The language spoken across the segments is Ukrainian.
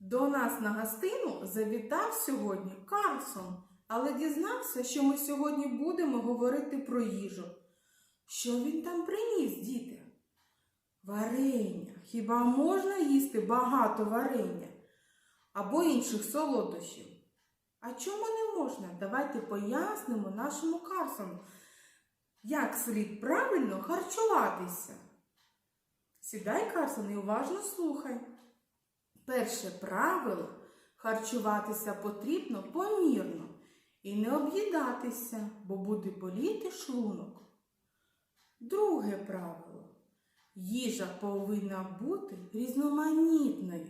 До нас на гостину завітав сьогодні Карлсон, але дізнався, що ми сьогодні будемо говорити про їжу. Що він там приніс, діти? Варення. Хіба можна їсти багато варення або інших солодощів? А чому не можна? Давайте пояснимо нашому Карлсону, як слід правильно харчуватися. Сідай, Карсон, і уважно слухай. Перше правило харчуватися потрібно помірно і не об'їдатися, бо буде боліти шлунок. Друге правило. Їжа повинна бути різноманітною.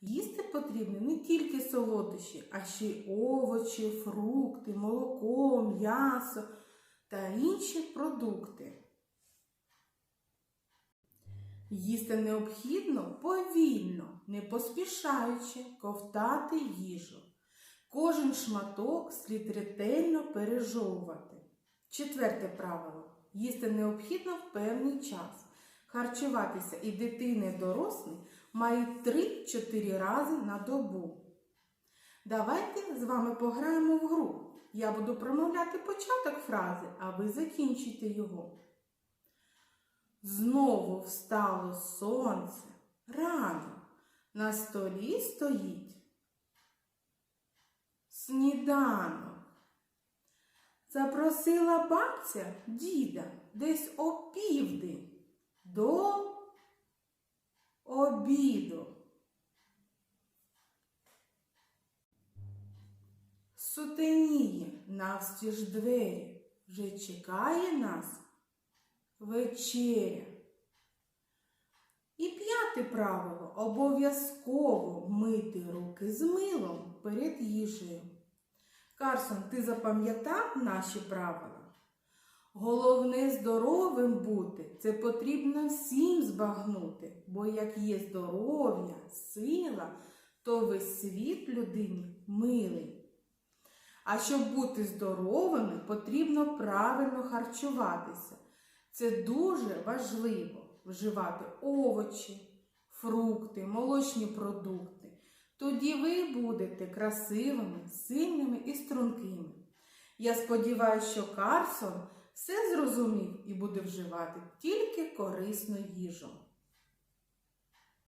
Їсти потрібно не тільки солодощі, а ще й овочі, фрукти, молоко, м'ясо та інші продукти. Їсти необхідно повільно, не поспішаючи ковтати їжу. Кожен шматок слід ретельно пережовувати. Четверте правило. Їсти необхідно в певний час. Харчуватися і дитини, і дорослі мають 3-4 рази на добу. Давайте з вами пограємо в гру. Я буду промовляти початок фрази, а ви закінчите його. Знову встало сонце. Рано на столі стоїть. Сніданок. Запросила бабця діда десь о південь до обіду. Сутеніє навстіж двері, вже чекає нас вечеря. І п'яте правило обов'язково мити руки з милом перед їжею. Карсон, ти запам'ятав наші правила? Головне здоровим бути це потрібно всім збагнути, бо як є здоров'я, сила, то весь світ людині милий. А щоб бути здоровими, потрібно правильно харчуватися. Це дуже важливо вживати овочі, фрукти, молочні продукти. Тоді ви будете красивими, сильними і стрункими. Я сподіваюся, що Карсон все зрозумів і буде вживати тільки корисну їжу.